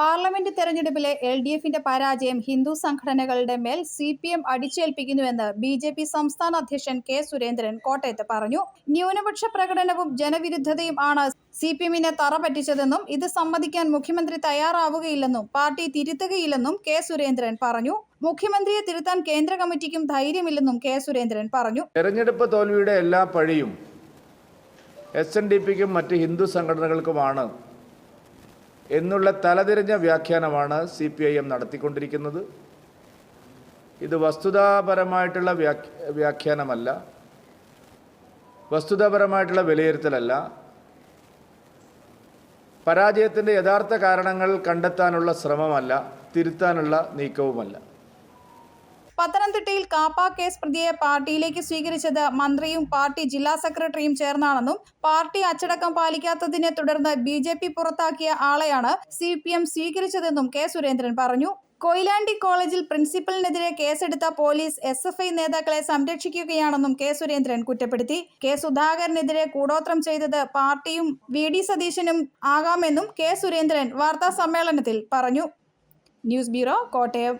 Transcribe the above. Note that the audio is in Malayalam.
പാർലമെന്റ് തെരഞ്ഞെടുപ്പിലെ എൽ ഡി എഫിന്റെ പരാജയം ഹിന്ദു സംഘടനകളുടെ മേൽ സി പി എം അടിച്ചേൽപ്പിക്കുന്നുവെന്ന് ബി ജെ പി സംസ്ഥാന അധ്യക്ഷൻ കെ സുരേന്ദ്രൻ കോട്ടയത്ത് പറഞ്ഞു. ന്യൂനപക്ഷ പ്രകടനവും ജനവിരുദ്ധതയും ആണ് സി പി എമ്മിനെ തറ പറ്റിച്ചതെന്നും ഇത് സമ്മതിക്കാൻ മുഖ്യമന്ത്രി തയ്യാറാവുകയില്ലെന്നും പാർട്ടി തിരുത്തുകയില്ലെന്നും കെ സുരേന്ദ്രൻ പറഞ്ഞു. മുഖ്യമന്ത്രിയെ തിരുത്താൻ കേന്ദ്ര കമ്മിറ്റിക്കും ധൈര്യമില്ലെന്നും കെ സുരേന്ദ്രൻ പറഞ്ഞു. തെരഞ്ഞെടുപ്പ് തോൽവിയുടെ എല്ലാ പഴിയും എസ് എൻ ഡി പിക്കും മറ്റ് ഹിന്ദു സംഘടനകൾക്കുമാണ്. എന്നുള്ള തലതിരിഞ്ഞ വ്യാഖ്യാനമാണ് സി പി ഐ എം നടത്തിക്കൊണ്ടിരിക്കുന്നത്. ഇത് വസ്തുതാപരമായിട്ടുള്ള വ്യാഖ്യ വ്യാഖ്യാനമല്ല. വസ്തുതാപരമായിട്ടുള്ള വിലയിരുത്തലല്ല. പരാജയത്തിന്റെ യഥാർത്ഥ കാരണങ്ങൾ കണ്ടെത്താനുള്ള ശ്രമമല്ല തിരുത്താനുള്ള നീക്കവുമല്ല. പത്തനംതിട്ടയിൽ കാപ്പ കേസ് പ്രതിയെ പാർട്ടിയിലേക്ക് സ്വീകരിച്ചത് മന്ത്രിയും പാർട്ടി ജില്ലാ സെക്രട്ടറിയും ചേർന്നാണെന്നും പാർട്ടി അച്ചടക്കം പാലിക്കാത്തതിനെ തുടർന്ന് ബി ജെ പി പുറത്താക്കിയ ആളെയാണ് സി പി എം സ്വീകരിച്ചതെന്നും കെ സുരേന്ദ്രൻ പറഞ്ഞു. കൊയിലാണ്ടി കോളേജിൽ പ്രിൻസിപ്പലിനെതിരെ കേസെടുത്ത പോലീസ് എസ് എഫ് ഐ നേതാക്കളെ സംരക്ഷിക്കുകയാണെന്നും കെ സുരേന്ദ്രൻ കുറ്റപ്പെടുത്തി. കെ സുധാകരനെതിരെ കൂടോത്രം ചെയ്തത് പാർട്ടിയും വി ഡി സതീശനും ആകാമെന്നും കെ സുരേന്ദ്രൻ വാർത്താ സമ്മേളനത്തിൽ പറഞ്ഞു. News bureau Kottayam.